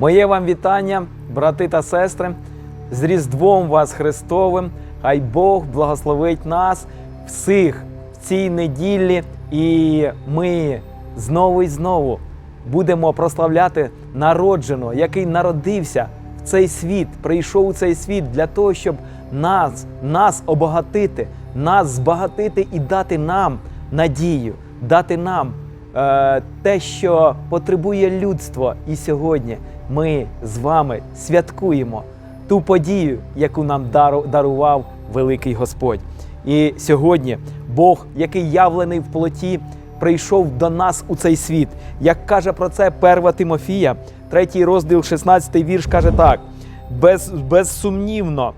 Моє вам вітання, брати та сестри, з Різдвом вас Христовим. Хай Бог благословить нас всіх в цій неділі, і ми знову і знову будемо прославляти народженого, який народився в цей світ, прийшов у цей світ для того, щоб нас, нас обогатити, нас збагатити і дати нам надію, дати нам те, що потребує людство. І сьогодні ми з вами святкуємо ту подію, яку нам дарував великий Господь. І сьогодні Бог, який явлений в плоті, прийшов до нас у цей світ. Як каже про це 1 Тимофія, 3 розділ, 16 вірш, каже так: Без, безсумнівно,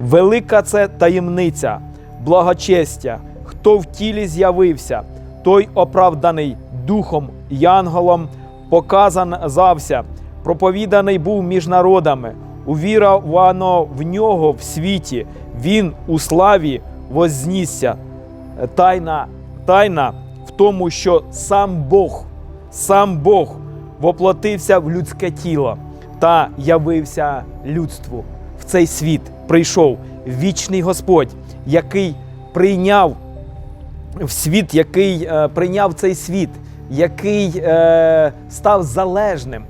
велика це таємниця, благочестя. Хто в тілі з'явився, той оправданий духом, янголом, показан зався, проповіданий був між народами, увіровано в нього в світі, він у славі вознісся. Тайна, тайна в тому, що сам Бог, сам Бог воплотився в людське тіло та явився людству. В цей світ прийшов вічний Господь, який прийняв в світ, який е, прийняв цей світ, який е, став залежним,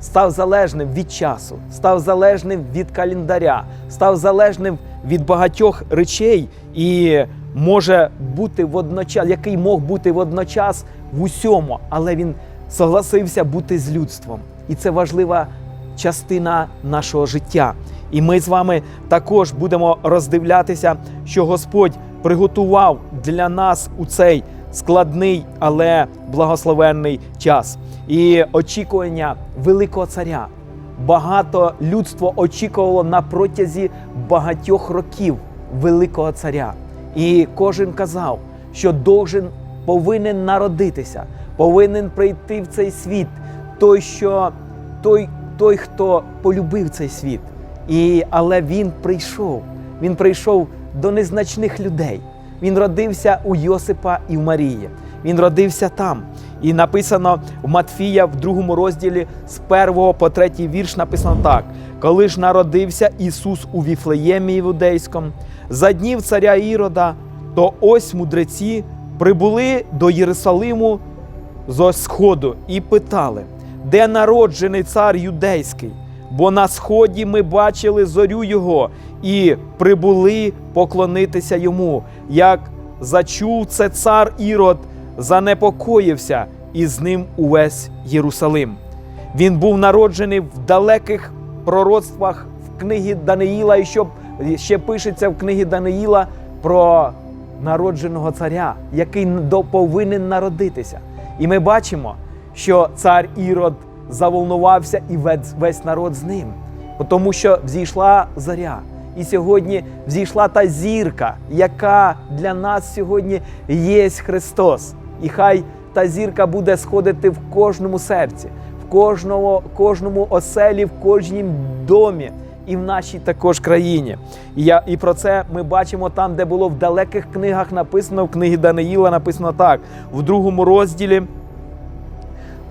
став залежним від часу, став залежним від календаря, став залежним від багатьох речей і може бути водночас, який мог бути водночас в усьому, але він согласився бути з людством. І це важлива частина нашого життя. І ми з вами також будемо роздивлятися, що Господь приготував для нас у цей складний, але благословенний час. І очікування великого царя. Багато людство очікувало на протязі багатьох років великого царя. І кожен казав, що должен повинен народитися, повинен прийти в цей світ. Той, що той, той, хто полюбив цей світ. І, але він прийшов. Він прийшов до незначних людей. Він родився у Йосипа і в Марії. Він родився там. І написано в Матфія в другому розділі з першого по третій вірш написано так: коли ж народився Ісус у Віфлеємі Іудейському, за днів царя Ірода, то ось мудреці прибули до Єрусалиму зо сходу і питали, де народжений цар юдейський? Бо на сході ми бачили зорю його і прибули поклонитися йому. Як зачув це цар Ірод, занепокоївся, і з ним увесь Єрусалим. Він був народжений в далеких пророцтвах в книгі Даниїла, і що ще пишеться в книгі Даниїла про народженого царя, який повинен народитися. І ми бачимо, що цар Ірод заволнувався і весь, народ з ним, тому що взійшла заря. І сьогодні взійшла та зірка, яка для нас сьогодні є Христос. І хай та зірка буде сходити в кожному серці, в кожному, кожному оселі, в кожнім домі і в нашій також країні. І, я, і про це ми бачимо там, де було в далеких книгах написано, в книгі Даниїла написано так, в другому розділі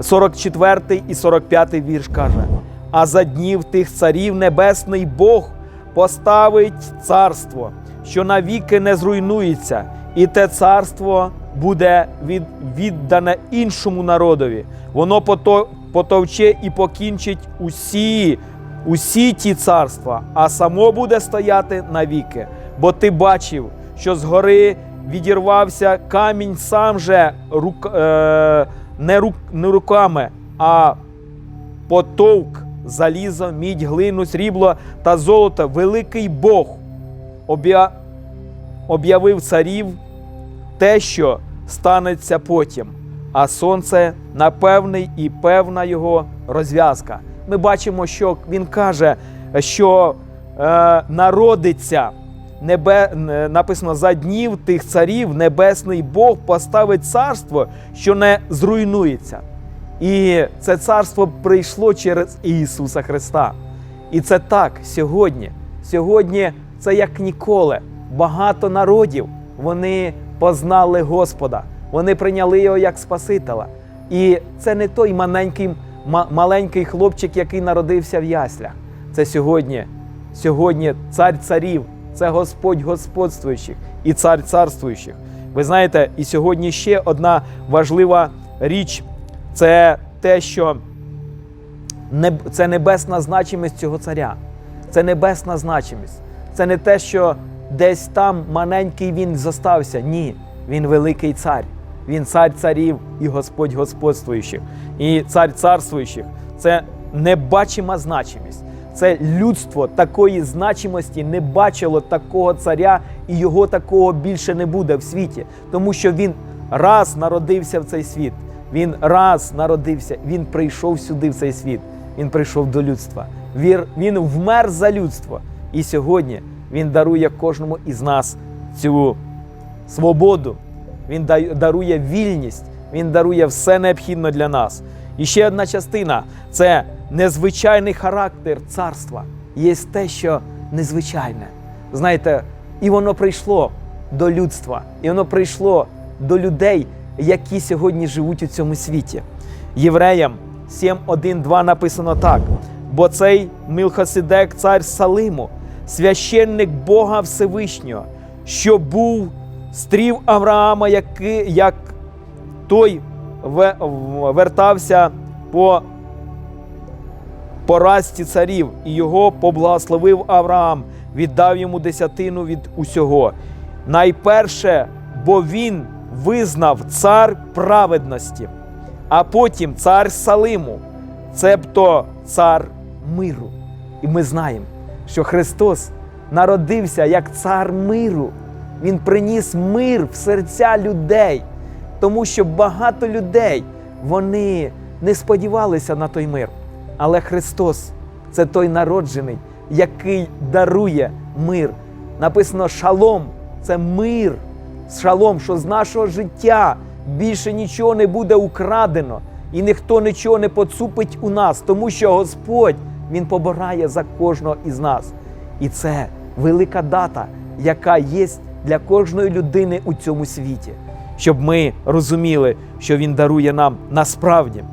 44 і 45 вірш каже: А за днів тих царів небесний Бог поставить царство, що навіки не зруйнується, і те царство буде від, віддане іншому народові. Воно пото, потовче і покінчить усі, усі ті царства, а само буде стояти навіки. Бо ти бачив, що згори відірвався камінь сам же рук, е, не, рук, не руками, а потовк залізо, мідь, глину, срібло та золото. Великий Бог об'я... об'явив царів те, що станеться потім, а сонце напевний і певна його розв'язка. Ми бачимо, що він каже, що е, народиться. Небе е, написано за днів тих царів небесний Бог поставить царство, що не зруйнується. І це царство прийшло через Ісуса Христа. І це так сьогодні. Сьогодні це як ніколи. Багато народів вони познали Господа, вони прийняли його як Спасителя. І це не той маленький маленький хлопчик, який народився в яслях. Це сьогодні, сьогодні цар царів, це Господь господствуючих і цар царствуючих. Ви знаєте, і сьогодні ще одна важлива річ це те, що це небесна значимість цього царя. Це небесна значимість. Це не те, що десь там маленький він зостався. Ні, він великий цар. Він цар царів і Господь господствуючих. І цар царствуючих. Це небачима значимість. Це людство такої значимості не бачило такого царя, і його такого більше не буде в світі, тому що він раз народився в цей світ. Він раз народився, він прийшов сюди в цей світ. Він прийшов до людства. Він, вмер за людство. І сьогодні він дарує кожному із нас цю свободу. Він дарує вільність, він дарує все необхідне для нас. І ще одна частина це незвичайний характер царства. Є те, що незвичайне. Знаєте, і воно прийшло до людства, і воно прийшло до людей, які сьогодні живуть у цьому світі. Євреям 7.1.2 написано так: бо цей Милхосидек, цар Салиму, священник Бога Всевишнього, що був стрів Авраама, який, як той вертався по поразці царів, і його поблагословив Авраам, віддав йому десятину від усього. Найперше, бо він визнав цар праведності, а потім цар Салиму, цебто цар миру. І ми знаємо, що Христос народився як цар миру. Він приніс мир в серця людей, тому що багато людей вони не сподівалися на той мир. Але Христос це той народжений, який дарує мир. Написано шалом це мир. Шалом, що з нашого життя більше нічого не буде украдено, і ніхто нічого не поцупить у нас, тому що Господь Він побирає за кожного із нас. І це велика дата, яка є для кожної людини у цьому світі, щоб ми розуміли, що Він дарує нам насправді.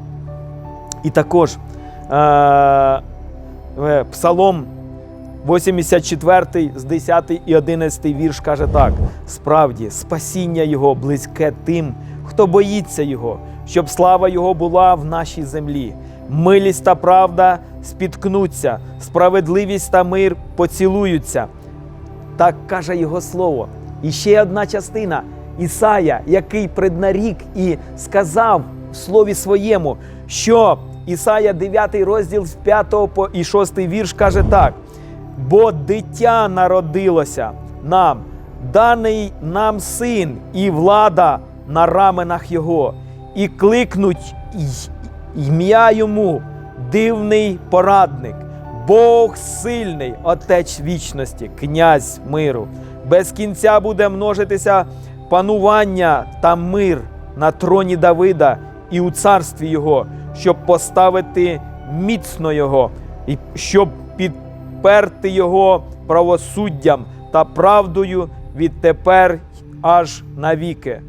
І також е- е, Псалом 84 з 10 і 11 вірш каже так: справді, спасіння Його близьке тим, хто боїться Його, щоб слава Його була в нашій землі. Милість та правда спіткнуться, справедливість та мир поцілуються. Так каже його слово. І ще одна частина Ісая, який преднарік і сказав в слові своєму, що Ісая 9 розділ з 5 по і 6 вірш каже так: бо дитя народилося нам, даний нам син, і влада на раменах його, і кликнуть ім'я йому дивний порадник. Бог сильний, Отець вічності, князь миру. Без кінця буде множитися панування та мир на троні Давида і у царстві його, щоб поставити міцно його, і щоб підперти його правосуддям та правдою відтепер аж навіки.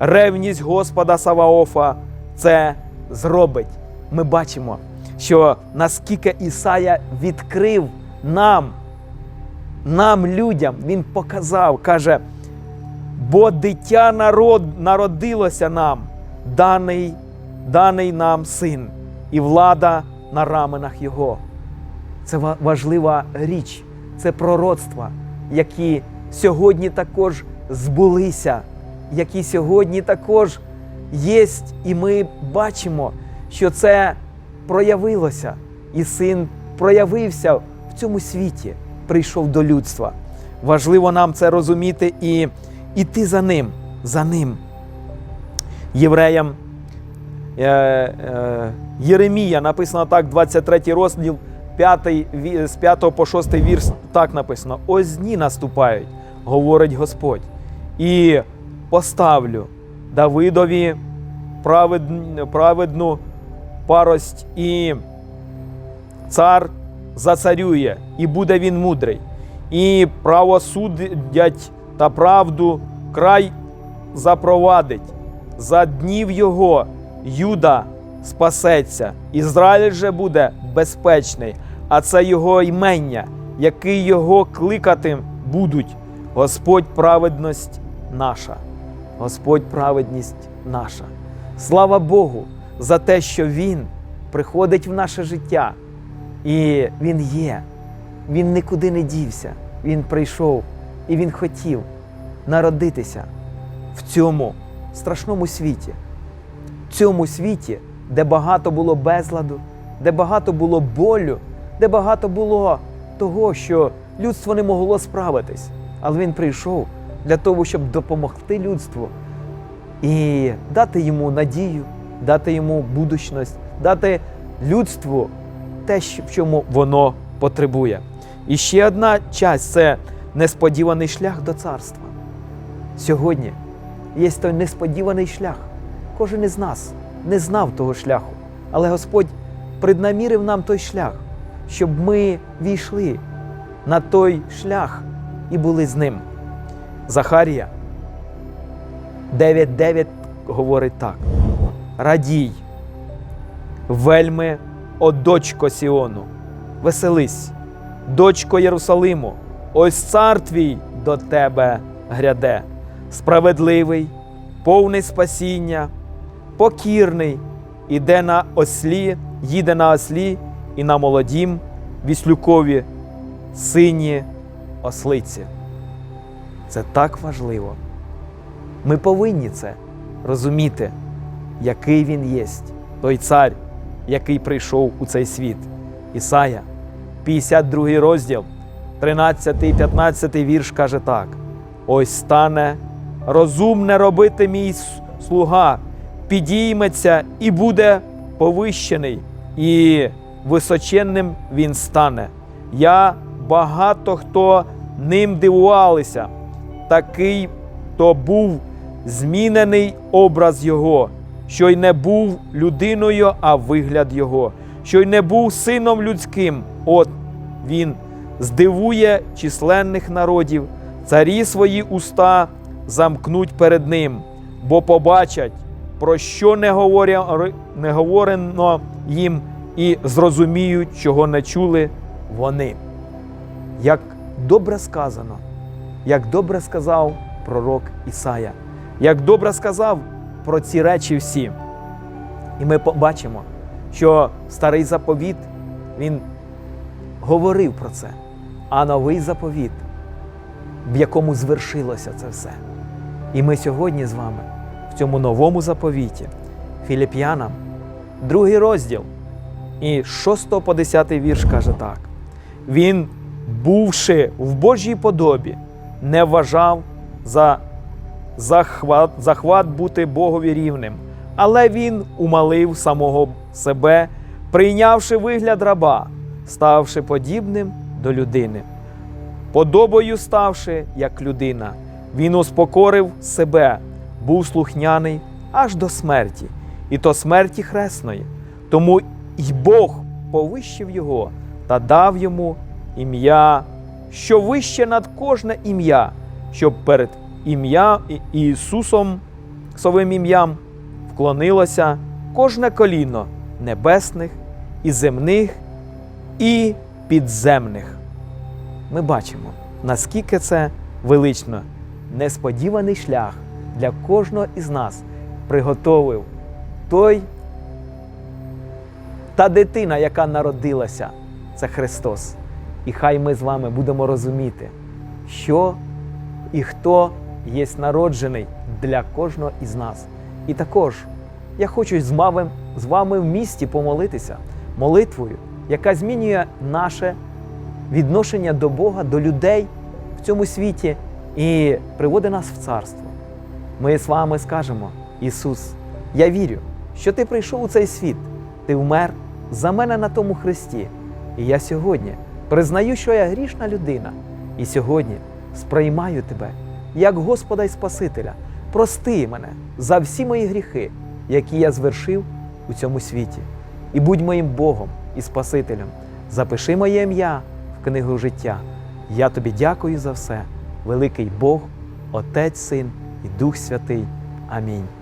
Ревність Господа Саваофа це зробить. Ми бачимо, що наскільки Ісая відкрив нам, нам, людям, він показав, каже, бо дитя народ, народилося нам, даний, даний нам син, і влада на раменах Його. Це важлива річ, це пророцтва, які сьогодні також збулися, які сьогодні також є, і ми бачимо, що це проявилося, і син проявився в цьому світі, прийшов до людства. Важливо нам це розуміти і іти за ним, за ним. Євреям е, е, Єремія написано так, 23 розділ, 5, з 5 по 6 вірш так написано: ось дні наступають, говорить Господь, і поставлю Давидові праведн- праведну парость, і цар зацарює, і буде він мудрий, і правосуддять та правду край запровадить. За днів його Юда спасеться, Ізраїль же буде безпечний, а це його ймення, який його кликати будуть. Господь праведність наша. Господь праведність наша. Слава Богу за те, що Він приходить в наше життя. І Він є. Він нікуди не дівся. Він прийшов і Він хотів народитися в цьому страшному світі, в цьому світі, де багато було безладу, де багато було болю, де багато було того, що людство не могло справитись. Але він прийшов для того, щоб допомогти людству і дати йому надію, дати йому будучність, дати людству те, в чому воно потребує. І ще одна часть це несподіваний шлях до царства. Сьогодні є той несподіваний шлях. Кожен із нас не знав того шляху, але Господь преднамірив нам той шлях, щоб ми війшли на той шлях і були з ним. Захарія 9.9 говорить так: Радій, вельми, о дочко Сіону, веселись, дочко Єрусалиму, ось цар твій до тебе гряде, справедливий, повний спасіння, покірний, іде на ослі, їде на ослі і на молодім віслюкові сині ослиці. Це так важливо. Ми повинні це розуміти, який він є, той цар, який прийшов у цей світ. Ісая, 52 розділ, 13 і 15 вірш каже так: Ось стане розумне робити мій слуга, підійметься і буде повищений, і височенним він стане. Я багато хто ним дивувалися, такий то був змінений образ його, що й не був людиною, а вигляд його, що й не був сином людським. От він здивує численних народів, царі свої уста замкнуть перед ним, бо побачать, про що не, говорено їм, і зрозуміють, чого не чули вони. Як добре сказано, як добре сказав пророк Ісая, як добре сказав про ці речі всі. І ми побачимо, що старий заповіт він говорив про це, а новий заповіт, в якому звершилося це все. І ми сьогодні з вами в цьому новому заповіті, Філіп'янам, другий розділ, і з 6 по 10 вірш каже так: Він, бувши в Божій подобі, не вважав за захват, захват бути Богові рівним, але він умалив самого себе, прийнявши вигляд раба, ставши подібним до людини. Подобою ставши як людина, він успокорив себе, був слухняний аж до смерті, і то смерті хресної. Тому й Бог повищив його та дав йому ім'я, що вище над кожне ім'я, щоб перед ім'я Ісусом совим ім'ям вклонилося кожне коліно небесних і земних і підземних. Ми бачимо, наскільки це велично, несподіваний шлях для кожного із нас приготовив той та дитина, яка народилася, це Христос. І хай ми з вами будемо розуміти, що і хто є народжений для кожного із нас. І також я хочу з вами, з вами в місті помолитися молитвою, яка змінює наше відношення до Бога, до людей в цьому світі і приводить нас в царство. Ми з вами скажемо: Ісус, я вірю, що Ти прийшов у цей світ, Ти вмер за мене на тому хресті. І я сьогодні признаю, що я грішна людина, і сьогодні сприймаю Тебе як Господа і Спасителя. Прости мене за всі мої гріхи, які я звершив у цьому світі. І будь моїм Богом і Спасителем. Запиши моє ім'я в книгу життя. Я тобі дякую за все, великий Бог, Отець, Син і Дух Святий. Амінь.